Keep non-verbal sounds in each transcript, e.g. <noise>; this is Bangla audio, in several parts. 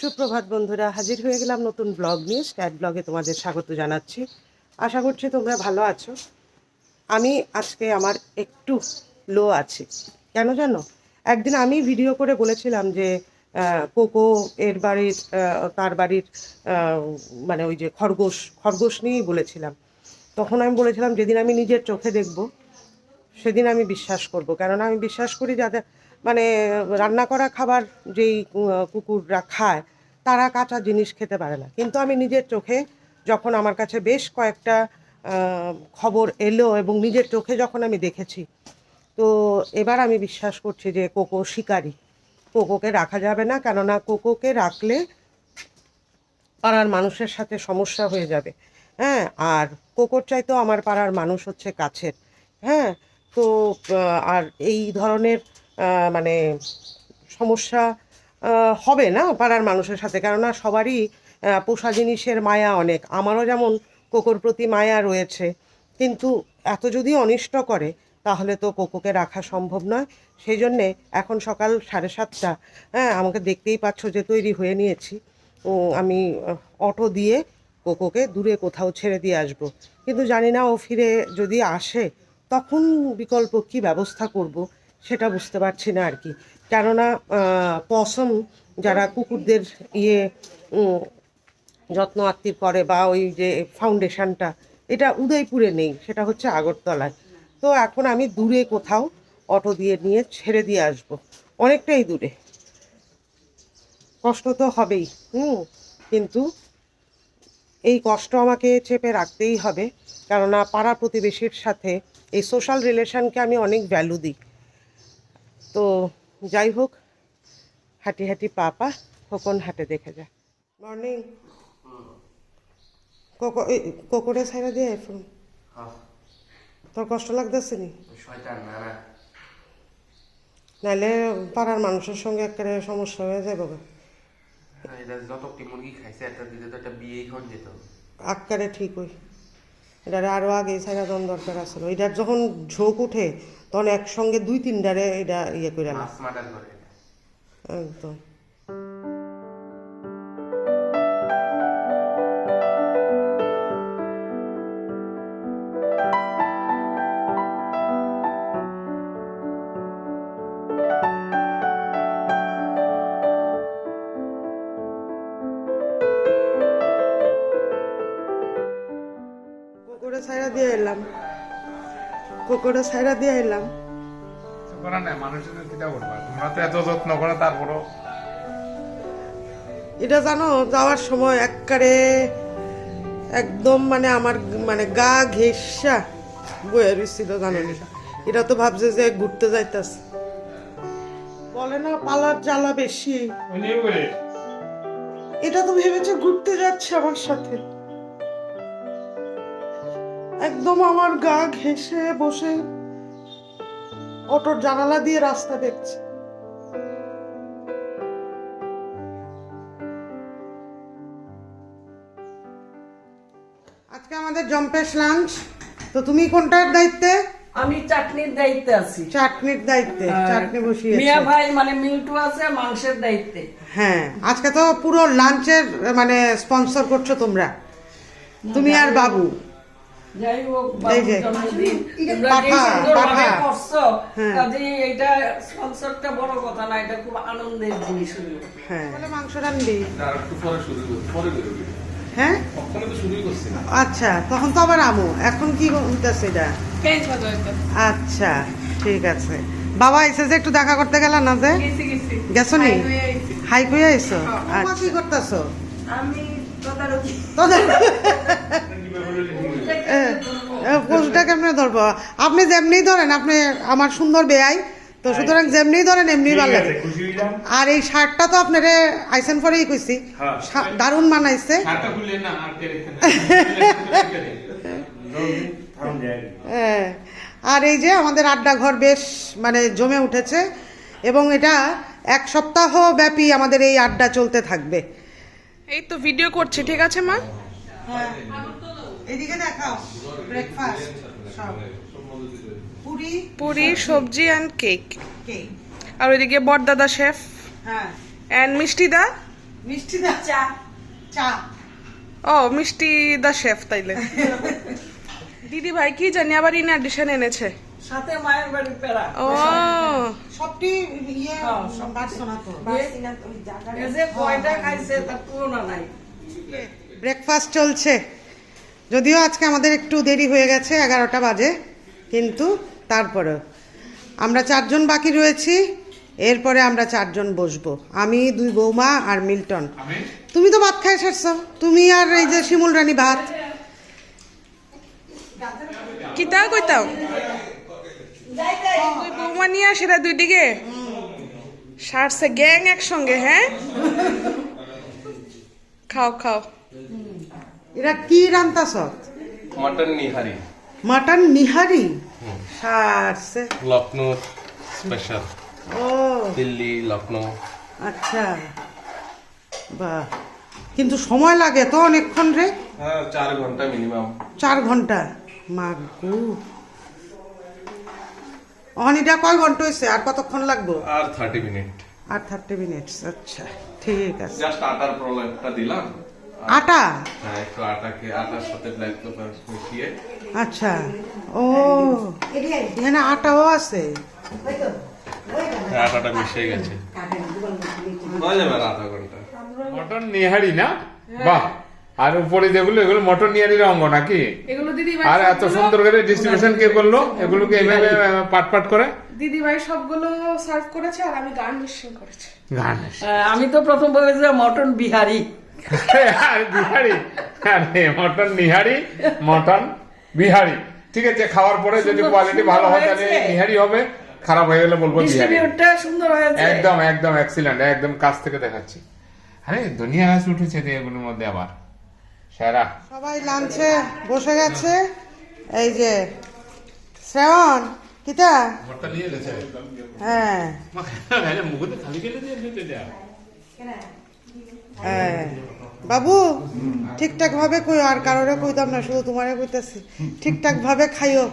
সুপ্রভাত বন্ধুরা, হাজির হয়ে গেলাম নতুন ব্লগ নিয়ে। স্ক্যাট ব্লগে তোমাদের স্বাগত জানাচ্ছি। আশা করছি তোমরা ভালো আছো। আমি আজকে আমার একটু লো আছে। কেন জানো? একদিন আমি ভিডিও করে বলেছিলাম যে কোকো এর বাড়ির তার বাড়ির মানে ওই যে খরগোশ খরগোশ নিয়েই বলেছিলাম। তখন আমি বলেছিলাম, যেদিন আমি নিজের চোখে দেখব, সেদিন আমি বিশ্বাস করব। কেননা আমি বিশ্বাস করি যাদের মানে রান্না করা খাবার যেই কুকুররা খায়, তারা কাঁচা জিনিস খেতে পারে না। কিন্তু আমি নিজের চোখে যখন আমার কাছে বেশ কয়েকটা খবর এলো এবং নিজের চোখে যখন আমি দেখেছি, তো এবার আমি বিশ্বাস করছি যে কোকো শিকারী। কোকোকে রাখা যাবে না, কেননা কোকোকে রাখলে পাড়ার মানুষের সাথে সমস্যা হয়ে যাবে। হ্যাঁ আর কোকোর চাইতেও আমার পাড়ার মানুষ হচ্ছে কাছের। হ্যাঁ তো আর এই ধরনের মানে সমস্যা হবে না পাড়ার মানুষের সাথে। কেননা সবারই পোষা জিনিসের মায়া অনেক। আমারও যেমন কোকোর প্রতি মায়া রয়েছে। কিন্তু এত যদি অনিষ্ট করে, তাহলে তো কোকোকে রাখা সম্ভব নয়। সেই জন্যে এখন সকাল সাড়ে সাতটা হ্যাঁ আমাকে দেখতেই পাচ্ছ যে তৈরি হয়ে নিয়েছি। আমি অটো দিয়ে কোকোকে দূরে কোথাও ছেড়ে দিয়ে আসব। কিন্তু জানি না ও ফিরে যদি আসে, তখন বিকল্প কি ব্যবস্থা করব? সেটা বুঝতে পারছি না আর কি। কেননা পশম যারা কুকুরদের ইয়ে যত্ন আত্তির করে বা ওই যে ফাউন্ডেশনটা, এটা উদয়পুরে নেই, সেটা হচ্ছে আগরতলায়। তো এখন আমি দূরে কোথাও অটো দিয়ে নিয়ে ছেড়ে দিয়ে আসব। অনেকটাই দূরে। কষ্ট তো হবেই, হুম, কিন্তু এই কষ্ট আমাকে চেপে রাখতেই হবে। কেননা পাড়া প্রতিবেশীর সাথে এই সোশ্যাল রিলেশনকে আমি অনেক ভ্যালু দিই। তো যাই হোক হাঁটি হাঁটি পা পা খোকন হাটে দেখে যা। মর্নিং কোকোরে ছাইরা দিয়ে এখন হ্যাঁ, তোর কষ্ট লাগতেছে নি? শয়তান না না। নাইলে পাড়ার মানুষের সঙ্গে একেবারে সমস্যা হয়ে যাবে যতটি মুরগি খাইছে একটা দিতে তো একটা বিয়েই হন যেত। আক্কারে ঠিক হই এটারে আরও আগে ছাইরা দন দরকার আসলো এটার যখন ঝোঁক উঠে তখন একসঙ্গে দুই তিনটারে এটা ইয়ে করে না। একদম। কুকুরে ছাইরা দিয়ে এলাম। কুকুরে ছাইরা দিয়ে এলাম। করার নাই মানুষের চিন্তা করবা তোমরা তো এত যত্ন করো তারপরও এটা জানো যাওয়ার সময় একবারে একদম মানে আমার মানে গা ঘেঁষা বয়ে রয়েছিল জানো এটা তো ভাবছে যে ঘুরতে যাইতাছে। বলে না পালার জ্বালা বেশি। এটা তো ভেবেছে ঘুরতে যাচ্ছে আমার সাথে। একদম আমার গা ঘেঁষে বসে অটোর জানালা দিয়ে রাস্তা দেখছে। আজকে আমাদের জম্পেশ লাঞ্চ তো তুমি কোনটার দায়িত্বে? আমি চাটনির দায়িত্বে আছি। চাটনির দায়িত্বে চাটনি বসিয়েছে। মিয়া ভাই মানে মিন্টু আছে মাংসের দায়িত্বে। হ্যাঁ আজকে তো পুরো লাঞ্চের মানে স্পন্সর করছ তোমরা। তুমি আর বাবু। যাই হোক হ্যাঁ। কাজে এটা স্পন্সরটা বড় কথা না এটা খুব আনন্দের জিনিস হলো। হ্যাঁ। মাংস রানবি। একটু পরে শুরু পরে হ্যাঁ? আচ্ছা তখন তো আবার আমু। এখন কি হইতেছে এটা? আচ্ছা ঠিক আছে। বাবা এসে যে একটু দেখা করতে গেল না যে? গেছো নি? হাই কইয়া আচ্ছা কি করতেছো আমি তোদের <laughs> কেমনে ধরবো? আপনি যেমনি ধরেন আপনি আমার সুন্দর বেয়াই তো সুতরাং যেমনি ধরেন এমনি ভালো লাগে। আর এই শার্টটা তো আপনারে আইসেন পরেই কইছি। হ্যাঁ। দারুণ মানাইছে। হ্যাঁ। <laughs> আর এই যে আমাদের আড্ডা ঘর বেশ মানে জমে উঠেছে এবং এটা এক সপ্তাহ ব্যাপী আমাদের এই আড্ডা চলতে থাকবে। এই তো ভিডিও করছি ঠিক আছে মা? হ্যাঁ। এদিকে দেখাও ব্রেকফাস্ট পুরি পুরি সবজি। অ্যান্ড কেক কেক আর ওইদিকে বড়দাদা শেফ হ্যাঁ। অ্যান্ড মিষ্টি দা মিষ্টি দা চা। চা। ও মিষ্টি দা শেফ তাইলে। <laughs> দিদি ভাই কি জানি আবার ইন অ্যাডিশন এনেছে। সাথে মায়ের বাড়ির পেড়া। ও। সবটি ইয়ে হ্যাঁ, সব। বাড়ছো তো। যে কয়টা খাইছে তার তুলনা নাই। ব্রেকফাস্ট চলছে। যদিও আজকে আমাদের একটু দেরি হয়ে গেছে এগারোটা বাজে কিন্তু তারপরেও। আমরা চারজন বাকি রয়েছি এরপরে আমরা চারজন বসবো। আমি দুই বৌমা আর মিল্টন। তুমি তো ভাত খাই সারছ। তুমি আর এই যে শিমুল রানী ভাত। কিতা কইতাম তুই বৌমা নিয়ে আসিরা দুই দিকে সারছে গ্যাং একসঙ্গে হ্যাঁ? খাও খাও। এরা কি রান্তাছ মটন নিহারি। মাটন নিহারি? সারছে। লখনৌ স্পেশাল ও। দিল্লি লখনৌ আচ্ছা। বাহ। কিন্তু সময় লাগে তো অনেকক্ষণ রে? হ্যাঁ চার ঘণ্টা মিনিমাম চার ঘণ্টা। মাগু। অনিটা কয় ঘণ্টা হয়েছে আর কতক্ষণ লাগবো? আর থার্টি মিনিট আর থার্টি মিনিট আচ্ছা ঠিক আছে। জাস্ট আটার প্রলেপটা দিলাম। আটা? হ্যাঁ একটু আটাকে আটার সাথে ব্ল্যাক পেপার মিশিয়ে। আচ্ছা ও এখানে আটাও আছে। হ্যাঁ, আটাটা মিশে গেছে। হয়ে যাবে আধা ঘণ্টা। মটন নিহারি না? বাহ। আর উপরে যেগুলো এগুলো মটন নিহারির অঙ্গ নাকি? আর এত সুন্দর করে ডিস্ট্রিবিউশন কে করল? এগুলোকে এইভাবে পাট পাট করে? দিদি ভাই সবগুলো সার্ভ করেছে আর আমি গান গার্নিশিং করেছি গান আমি তো প্রথম বলেছিলাম মটন বিহারি। আর বিহারি? আরে মটন নিহারি মটন বিহারি। ঠিক আছে খাওয়ার পরে যদি কোয়ালিটি ভালো হয় তাহলে। নিহারি হবে খারাপ হয়ে গেলে বলব ডিস্ট্রিবিউটটা সুন্দর হয়েছে। একদম একদম এক্সিলেন্ট একদম কাছ থেকে দেখাচ্ছি। আরে দুনিয়া হাস উঠেছে এগুলোর মধ্যে আবার। সেরা। সবাই লাঞ্চে বসে গেছে। এই যে শ্রাবণ কিতা হ্যাঁ। হ্যাঁ। বাবু ঠিকঠাক ভাবে কই আর কারোরে কইতাম না শুধু তোমারে কইতাছি। ঠিকঠাক ভাবে খাইও।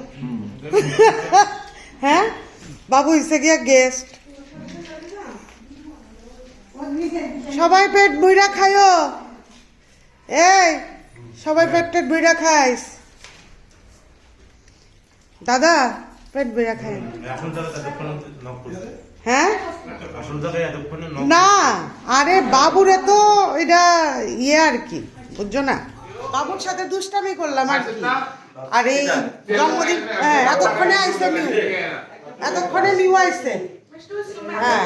<laughs> হ্যাঁ? বাবু হইছে গিয়া গেস্ট সবাই পেট বইরা খাইও। এই সবাই পেট টেট বইরা খাইস। দাদা পেট বইরা খাই। হ্যাঁ? না আরে বাবুরে তো এটা ইয়ে আর কি বুঝছ না? বাবুর সাথে দুষ্টামি করলাম আর কি। আর এই জন্মদিন হ্যাঁ এতক্ষণে আইসে নিউ এতক্ষণে নিউ আইসে। হ্যাঁ।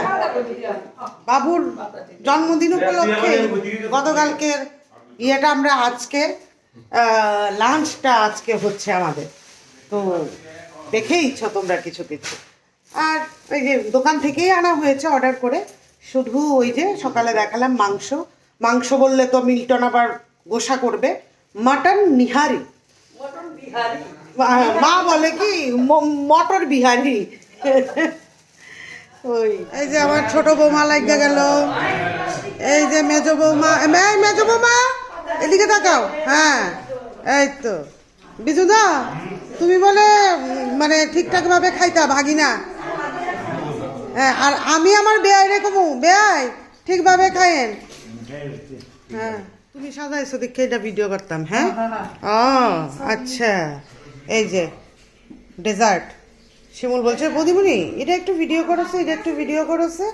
বাবুর জন্মদিন উপলক্ষে গতকালকের ইয়েটা আমরা আজকে লাঞ্চটা আজকে হচ্ছে আমাদের। তো দেখেইছ তোমরা কিছু কিছু আর ওই যে দোকান থেকেই আনা হয়েছে অর্ডার করে। শুধু ওই যে সকালে দেখালাম মাংস। মাংস বললে তো মিল্টন আবার গোসা করবে। মাটন নিহারি মা- বলে কি মটর বিহারি। ওই এই যে আমার ছোট বৌমা লাগিয়ে গেল। এই যে মেজ বৌমা এই মেজ বৌমা! এদিকে তাকাও হ্যাঁ এই তো। বিজুদা, তুমি বলে মানে ঠিকঠাক ভাবে খাইতা, ভাগিনা। হ্যাঁ আর আমি আমার বেয়াই রে কমু, বেয়াই, ঠিকভাবে খাইয়েন। হ্যাঁ তুমি সাজাইছো দেখে এটা ভিডিও করতাম হ্যাঁ? ও আচ্ছা এই যে ডেজার্ট শিমুল বলছে বদিমুনি এটা একটু ভিডিও করেছে, এটা একটু ভিডিও করেছে।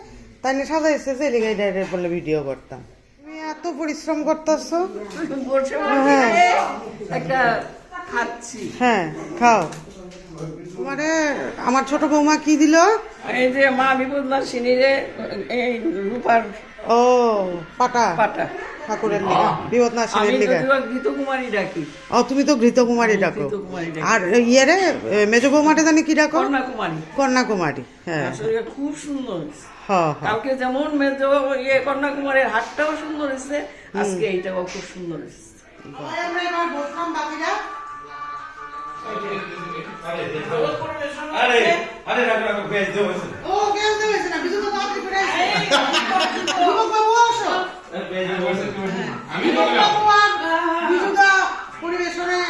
তাই না সাজাইছে, যে এলিগে এটা এটা বলে ভিডিও করতাম। তুমি এত পরিশ্রম করতেছো? বসে হ্যাঁ। একটা খাচ্ছি। হ্যাঁ খাও। মানে আমার ছোট বৌমা কি দিল? এই যে মা বিপদনা সিনিরে এই রূপার ও পাটা। পাটা। ঠাকুরের লিগা বিপদনাশিনের আমি লিগা। যদিও ডাকি। ও তুমি তো ঘৃতকুমারী ডাকি। আর ইয়ে রে মেজ বৌমাটা জানি কি ডাকো? কন্যা কুমারী হ্যাঁ। খুব সুন্দর। কালকে যেমন মেজ ইয়ে কন্যা হাতটাও সুন্দর হয়েছে আজকে এইটাও খুব সুন্দর হয়েছে। আমরা এবার বসলাম বাকিরা। ও তো না বিজু তো করে যুবক বাবু আসো। বাবু আর পরিবেশনে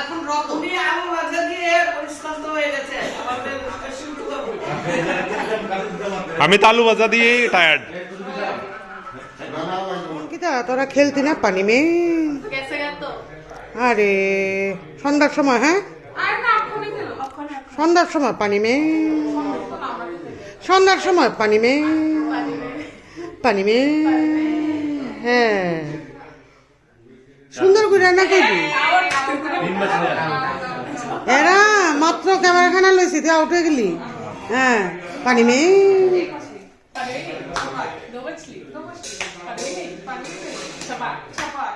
এখন রত উনি আলু ভাজা দিয়ে পরিশ্রান্ত হয়ে গেছে। আমাদের আমি তালু ভাজা দিয়েই টায়ার্ড অঙ্কিতা তোরা খেলতি না পানি মে? আরে। সন্ধ্যার সময় হ্যাঁ? সন্ধ্যার সময় পানি মে। সন্ধ্যার সময় পানি মে। পানি মে। হ্যাঁ। সুন্দর করে রান্না করবি এরা মাত্র ক্যামেরাখানা লইছি তুই আউট হয়ে গেলি। হ্যাঁ পানি মে। হ্যাঁ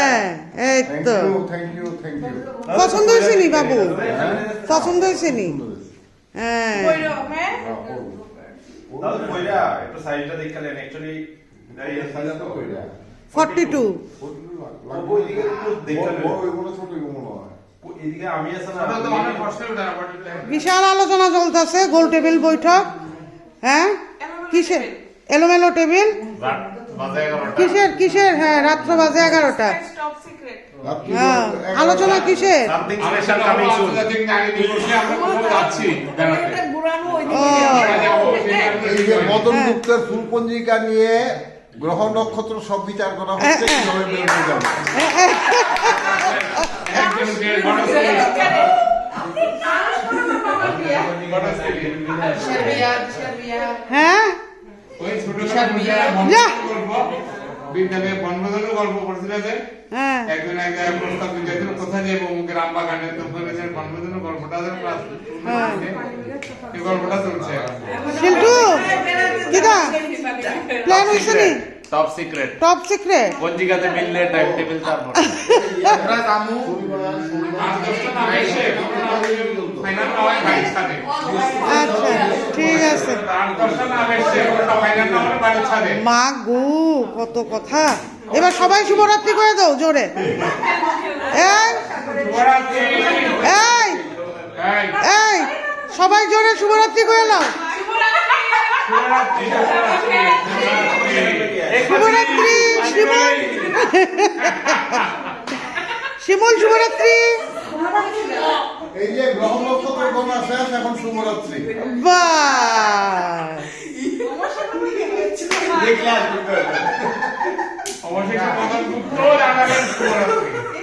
দেখালেন ওইগুলো ছোট মনে হয় এদিকে আমি আছে না বিশাল আলোচনা চলতেছে গোল টেবিল বৈঠক হ্যাঁ কিসের এলোমেলো টেবিল কিসের কিসের হ্যাঁ রাত্র বাজে এগারোটা হ্যাঁ। আলোচনা কিসের? যে মদন হ্যাঁ। গুপ্তের ফুল পঞ্জিকা নিয়ে গ্রহ নক্ষত্র সব বিচার করা হচ্ছে কীভাবে বেরোনো যাবে? হ্যাঁ ওই ছোট গল্প বিদ্যালয়ে বনভোজনের গল্প পড়ছিল যে হ্যাঁ। একজন এক জায়গায় প্রস্তাব দিয়েছিল কোথায় যাব? মুখে রাম বাগানে তো বলেছেন বনভোজনের গল্পটা যেন ক্লাস এই গল্পটা চলছে এখন। শিল্টু প্ল্যান <laughs> হয়েছে নি? টপ সিক্রেট টপ সিক্রেট পঞ্জিকাতে মিললে টাইম টেবিল তারপর আমরা আচ্ছা ঠিক আছে। মা গো কত কথা। এবার সবাই শুভরাত্রি করে দাও জোরে। এই। এই সবাই জোরে শুভরাত্রি করে নাও। শুভরাত্রি শুভরাত্রি শিমুল শুভরাত্রি। এই যে গ্রহ নক্ষত্র গণনা শেষ এখন শুভরাত্রি। বাস। অবশেষে মদন গুপ্ত জানালেন শুভরাত্রি।